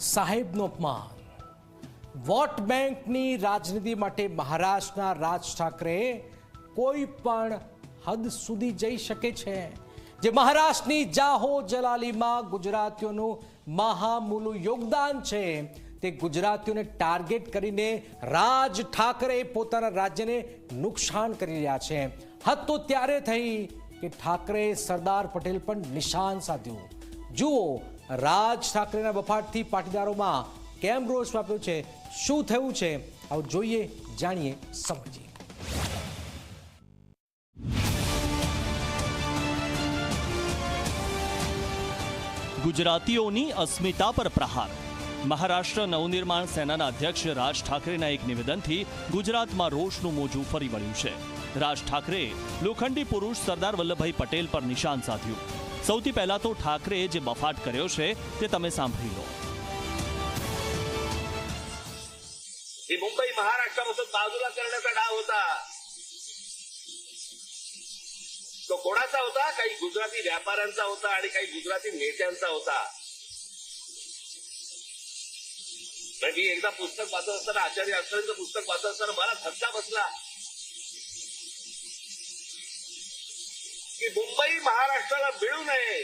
સાહેબનું અપમાન. વોટ બેંકની રાજનીતિ માટે મહારાષ્ટ્રના રાજ ઠાકરે કોઈ પણ હદ સુધી જઈ શકે છે. જે મહારાષ્ટ્રની જાહો જલાલીમાં ગુજરાતીઓનું મહામૂલું યોગદાન છે. તે ગુજરાતીઓને ટાર્ગેટ કરીને રાજ ઠાકરે પોતાના રાજ્યને નુકસાન કરી રહ્યા છે. હદ તો ત્યારે થઈ કે ઠાકરે સરદાર પટેલ પણ નિશાન સાધ્યું. જુઓ રાજ ઠાકરેના વફાટથી પાટીદારોમાં કેમ રોષ વાપ્યો છે? શું થયું છે? આવું જોઈએ, જાણીએ સમજીએ. ગુજરાતીઓની અસ્મિતા પર પ્રહાર. મહારાષ્ટ્ર નવનિર્માણ સેનાના અધ્યક્ષ રાજ ઠાકરેના એક નિવેદનથી ગુજરાતમાં રોષનું મોજું ફરી વળ્યું છે. રાજ ઠાકરે લોખંડી પુરુષ સરદાર વલ્લભભાઈ પટેલ પર નિશાન સાધ્યું. સૌથી પહેલા તો ઠાકરેએ જે બફાટ કર્યો છે તે તમે સાંભળી લો ही मुंबई महाराष्ट्रापासून बाजूला करण्याचा डाव होता तो कोणाचा होता काही गुजराती व्यापाऱ्यांचा होता आणि काही गुजराती नेत्यांचा होता पण मी एकदा पुस्तक वाचत असताना आचार्य अक्षरांचं पुस्तक वाचत असताना मला धक्का बसला मुंबई महाराष्ट्राला मिळू नये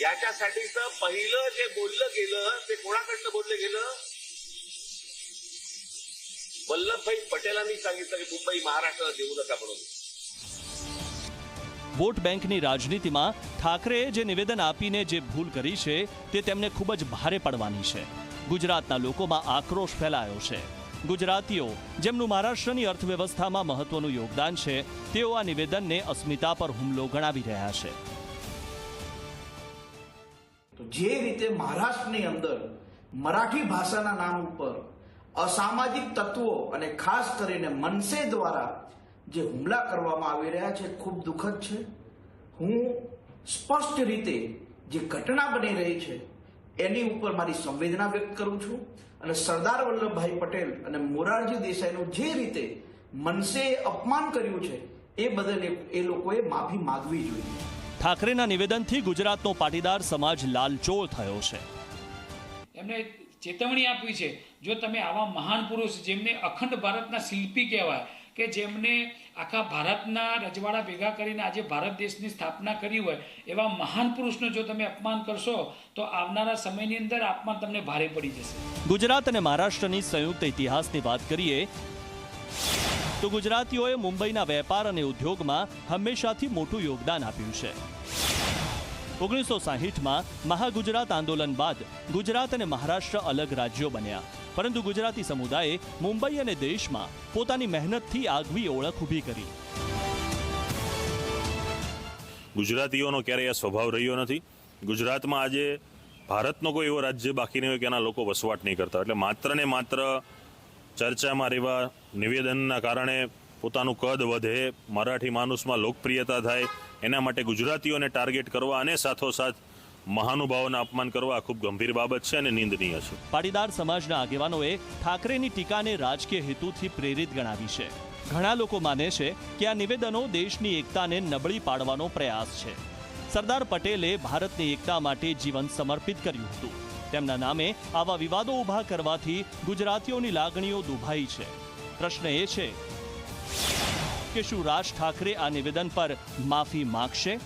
याच्यासाठीचं पहिलं जे बोललं गेलं ते कोणाकडनं बोललं गेलं वल्लभभाई पटेलांनी सांगितलं की मुंबई महाराष्ट्राला देऊ नका म्हणून વોટ બેંકની રાજનીતિમાં ઠાકરેએ જે નિવેદન આપીને જે ભૂલ કરી છે તે તેમને ખૂબ જ ભારે પડવાની છે ગુજરાતના લોકોમાં આક્રોશ ફેલાયો છે ગુજરાતીઓ, જેમનું મહારાષ્ટ્રની અર્થવ્યવસ્થામાં મહત્વનું યોગદાન છે, તેઓ આ નિવેદનને અસ્મિતા પર હુમલો ગણાવી રહ્યા છે. તો જે રીતે મહારાષ્ટ્રની અંદર મરાઠી ભાષાના નામ ઉપર અસામાજિક તત્વો અને ખાસ કરીને મનસે દ્વારા જે હુમલા કરવામાં આવી રહ્યા છે, ખૂબ દુઃખદ છે. હું સ્પષ્ટ રીતે જે ઘટના બની રહી છે એની ઉપર મારી સંવેદના વ્યક્ત કરું છું અને સરદાર વલ્લભભાઈ પટેલ અને મોરારજી દેસાઈનું જે રીતે મનસે અપમાન કર્યું છે એ બદલ એ- એ લોકોએ માફી માગવી જોઈએ. ઠાકરેના નિવેદનથી ગુજરાતનો પાટીદાર સમાજ લાલચોળ થયો છે. એમને ચેતવણી આપી છે જો તમે આવા મહાન પુરુષ જેમને અખંડ ભારતના શિલ્પી કહેવાય કે જેમને આખા ભારતના રજવાડા ભેગા કરીને આજે ભારત દેશની સ્થાપના કરી હોય, એવા મહાન પુરુષનું જો તમે અપમાન કરશો, તો આવનારા સમયની અંદર અપમાન તમને ભારે પડી જશે. ગુજરાત અને મહારાષ્ટ્રની સંયુક્ત ઇતિહાસની વાત કરીએ, તો ગુજરાતીઓએ મુંબઈના વેપાર અને ઉદ્યોગમાં હંમેશાથી મોટું યોગદાન આપ્યું છે. ઓગણીસો સાહીઠમાં મહાગુજરાત આંદોલન બાદ ગુજરાત અને મહારાષ્ટ્ર અલગ રાજ્યો બન્યા. પરંતુ ગુજરાતી સમુદાયે મુંબઈ અને દેશમાં પોતાની મહેનતથી આગવી ઓળખ ઊભી કરી. ગુજરાતીઓનો ક્યારેય આ સ્વભાવ રહ્યો નથી. ગુજરાતમાં આજે ભારતનો કોઈ એવો રાજ્ય બાકી નહીં હોય કે એના લોકો વસવાટ નહીં કરતા. એટલે માત્ર ને માત્ર ચર્ચામાં રહેવા, નિવેદનના કારણે પોતાનું કદ વધે, મરાઠી માનુસમાં લોકપ્રિયતા થાય, એના માટે ગુજરાતીઓને ટાર્ગેટ કરવા અને સાથોસાથ મહાનુભાવોના અપમાન કરવા ખૂબ ગંભીર બાબત છે અને નિંદનીય છે. પાટીદાર સમાજના આગેવાનોએ ઠાકરેની ટીકાને રાજકીય હેતુથી પ્રેરિત ગણાવી છે. ઘણા લોકો માને છે કે આ નિવેદનો દેશની એકતાને નબળી પાડવાનો પ્રયાસ છે. સરદાર પટેલે ભારતની એકતા માટે જીવન સમર્પિત કર્યું હતું. તેમના નામે આવા વિવાદો ઊભા કરવાથી ગુજરાતીઓની લાગણીઓ દુભાઈ છે. પ્રશ્ન એ છે કે શું રાજ ઠાકરે આ નિવેદન પર માફી માગશે?